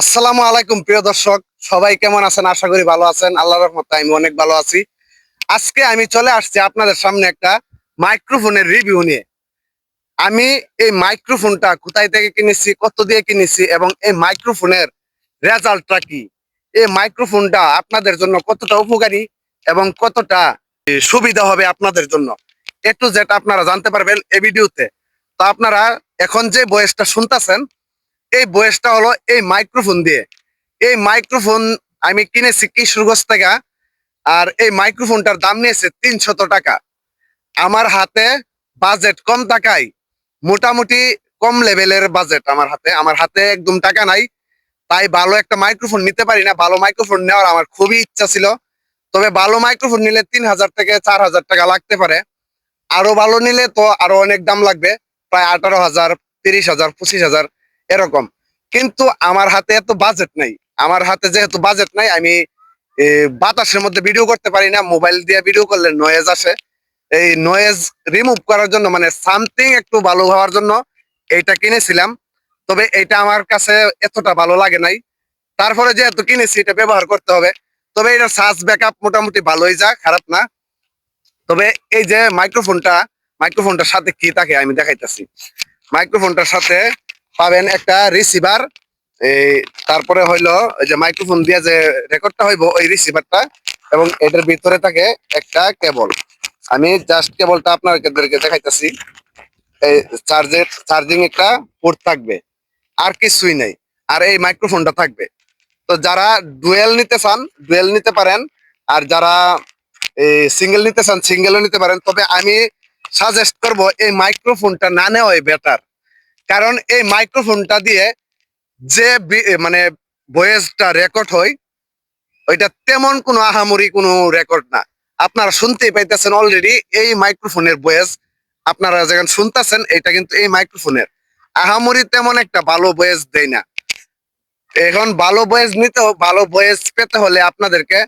আসসালামু আলাইকুম, প্রিয় দর্শক। সবাই কেমন আছেন? আশা করি ভালো আছেন। আল্লাহর রহমতে আমি অনেক ভালো আছি। আজকে আমি চলে আসছি আপনাদের সামনে একটা মাইক্রোফোনের রিভিউ নিয়ে। আমি এই মাইক্রোফোনটা কোথায় থেকে কিনেছি, কত দিয়ে কিনেছি এবং এই মাইক্রোফোনের রেজাল্টটা কি? এই মাইক্রোফোনটা আপনাদের জন্য কতটা উপকারী এবং কতটা সুবিধা হবে আপনাদের জন্য? একটু যেটা আপনারা জানতে পারবেন এই ভিডিওতে। তো আপনারা এখন যে বয়সটা শুনতেছেন এই বয়সটা হলো এই মাইক্রোফোন দিয়ে। এই মাইক্রোফোন আমি কিনেছি কিশোরগঞ্জ থেকে আর এই মাইক্রোফোনটার দাম নিয়েছে তিনশত টাকা। আমার হাতে বাজেট কম টাকায় মোটামুটি কম লেভেলের বাজেট আমার হাতে। আমার হাতে একদম টাকা নাই, তাই ভালো একটা মাইক্রোফোন নিতে পারি না। ভালো মাইক্রোফোন নেওয়ার আমার খুবই ইচ্ছা ছিল। তবে ভালো মাইক্রোফোন নিলে তিন হাজার থেকে চার হাজার টাকা লাগতে পারে। আরও ভালো নিলে তো আরও অনেক দাম লাগবে। প্রায় আঠারো হাজার, তিরিশ হাজার, পঁচিশ হাজার এরকম। কিন্তু আমার হাতে এত বাজেট নাই। আমার হাতে যেহেতু বাজেট নাই, আমি বাতাসের মধ্যে ভিডিও করতে পারি না মোবাইল দিয়ে ভিডিও করলে নয়েজ আসে। এই নয়েজ রিমুভ করার জন্য মানে সামথিং একটু ভালো হওয়ার জন্য এইটা কিনেছিলাম। তবে এটা আমার কাছে এতটা ভালো লাগে নাই। তারপরে যেহেতু কিনেছি, এটা ব্যবহার করতে হবে। তবে এটা সার্চ ব্যাকআপ মোটামুটি ভালোই যা, খারাপ না। তবে এই যে মাইক্রোফোনটা মাইক্রোফোনটার সাথে কি থাকে আমি দেখাইতেছি। মাইক্রোফোনটার সাথে পাবেন একটা রিসিভার এই তারপরে হইল যে মাইক্রোফোন দিয়ে যে রেকর্ডটা হইব, ওই রিসিভারটা এবং এটার ভিতরে থাকে একটা কেবল আমি জাস্ট কেবলটা আপনাদেরকে দেখাইতেছি। এই চার্জের চার্জিং একটা পোর্ট থাকবে। আর কিছুই নাই। আর এই মাইক্রোফোনটা থাকবে। তো যারা ডুয়েল নিতে চান ডুয়েল নিতে পারেন। আর যারা সিঙ্গেল নিতে চান সিঙ্গেলও নিতে পারেন। তবে আমি সাজেস্ট করব, এই মাইক্রোফোনটা না নেওয়াই বেটার কারণ এই মাইক্রোফোনটা দিয়ে যে মানে ভয়েসটা রেকর্ড হয়, ওইটা তেমন কোনো আহামরি কোনো রেকর্ড না। আপনারা শুনতেই পাইতেছেন অলরেডি এই মাইক্রোফোনের ভয়েস আপনারা যখন শুনতেছেন এটা কিন্তু এই মাইক্রোফোনের আহামরি তেমন একটা ভালো ভয়েস দেয় না। এখন ভালো ভয়েস নিতে ভালো ভয়েস পেতে হলে আপনাদেরকে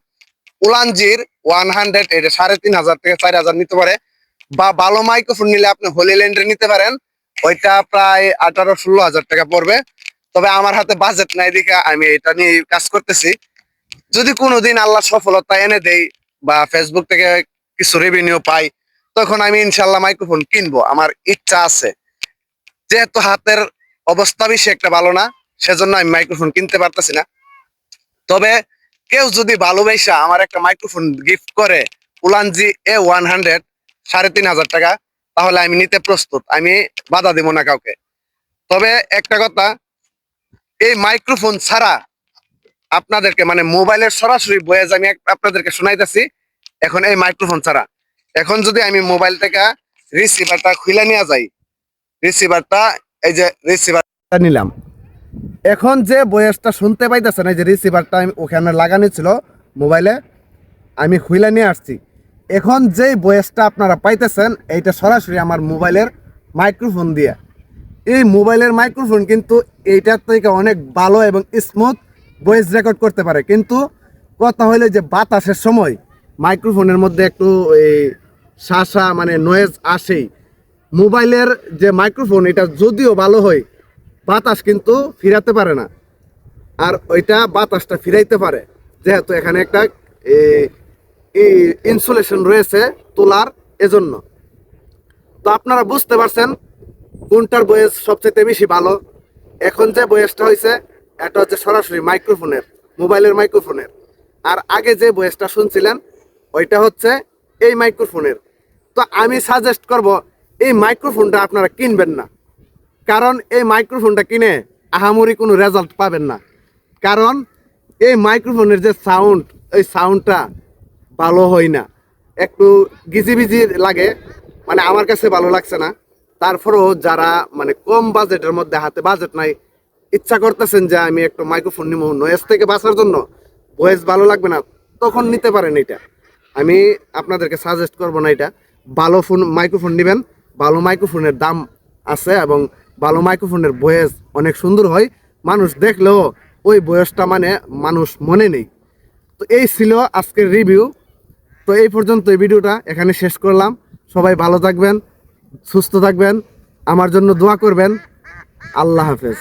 উলানজির ওয়ান হান্ড্রেড এটা সাড়ে তিন হাজার থেকে চার হাজার নিতে পারে। বা ভালো মাইক্রোফোন নিলে আপনি হোলিল্যান্ডের নিতে পারেন। ওইটা প্রায় আঠারো ষোলো হাজার টাকা পড়বে। তবে আমার হাতে বাজেট নাই দেখে আমি এটা নিয়ে কাজ করতেছি। যদি কোনোদিন আল্লাহ সফলতা এনে দেই বা ফেসবুক থেকে কিছু রেভিনিউ পাই, তখন আমি ইনশাল্লাহ মাইক্রোফোন কিনবো। আমার ইচ্ছা আছে। যেহেতু হাতের অবস্থা বেশি একটা ভালো না, সেজন্য আমি মাইক্রোফোন কিনতে পারতেছি না। তবে কেউ যদি ভালোবাসা আমার একটা মাইক্রোফোন গিফট করে, উলানজি এ ওয়ান হান্ড্রেড সাড়ে তিন হাজার টাকা তাহলে আমি নিতে প্রস্তুত, আমি বাধা দিব না কাউকে। তবে একটা কথা, এই মাইক্রোফোন ছাড়া আপনাদেরকে মানে মোবাইলের সরাসরি বয়েজ আমি আপনাদেরকে শোনাইতেছি, এখন এই মাইক্রোফোন ছাড়া। এখন যদি আমি মোবাইল থেকে রিসিভারটা খুলে নিয়ে যাই রিসিভারটা এই যে রিসিভারটা নিলাম। এখন যে বয়সটা শুনতে পাইতেছেন, এই যে রিসিভারটা আমি ওখানে লাগানো ছিল মোবাইলে আমি খুলে নিয়ে আসছি। এখন যেই বয়সটা আপনারা পাইতেছেন, এইটা সরাসরি আমার মোবাইলের মাইক্রোফোন দিয়ে। এই মোবাইলের মাইক্রোফোন কিন্তু এইটার থেকে অনেক ভালো এবং স্মুথ ভয়েস রেকর্ড করতে পারে। কিন্তু কথা হইলে যে বাতাসের সময় মাইক্রোফোনের মধ্যে একটু এই শাসা মানে নয়েজ আসেই। মোবাইলের যে মাইক্রোফোন, এটা যদিও ভালো হয়, বাতাস কিন্তু ফিরাতে পারে না। আর ওইটা বাতাসটা ফিরাইতে পারে। যেহেতু এখানে একটা ইনসুলেশন রয়েছে তোলার এজন্য। তো আপনারা বুঝতে পারছেন কোনটার বয়স সবচেয়ে বেশি ভালো? এখন যে বয়সটা হয়েছে এটা হচ্ছে সরাসরি মাইক্রোফোনের, মোবাইলের মাইক্রোফোনের। আর আগে যে বয়সটা শুনছিলেন, ওইটা হচ্ছে এই মাইক্রোফোনের। তো আমি সাজেস্ট করব, এই মাইক্রোফোনটা আপনারা কিনবেন না। কারণ এই মাইক্রোফোনটা কিনে আহামরি কোনো রেজাল্ট পাবেন না। কারণ এই মাইক্রোফোনের যে সাউন্ড এই সাউন্ডটা ভালো হয় না। একটু গিজিবিজি লাগে মানে আমার কাছে ভালো লাগছে না। তারপরেও যারা মানে কম বাজেটের মধ্যে হাতে বাজেট নাই, ইচ্ছা করতেছেন যে আমি একটু মাইক্রোফোন নিব নয়েজ থেকে বাঁচার জন্য ভয়েস ভালো লাগবে না, তখন নিতে পারেন এটা। আমি আপনাদেরকে সাজেস্ট করব না এটা। ভালো ফোন মাইক্রোফোন নেবেন, ভালো মাইক্রোফোনের দাম আছে এবং ভালো মাইক্রোফোনের ভয়েস অনেক সুন্দর হয়। মানুষ দেখলেও ওই বয়সটা মানে মানুষ মনে নেই। তো এই ছিল আজকের রিভিউ তো এই পর্যন্ত এই ভিডিওটা এখানে শেষ করলাম। সবাই ভালো থাকবেন, সুস্থ থাকবেন, আমার জন্য দোয়া করবেন। আল্লাহ হাফেজ।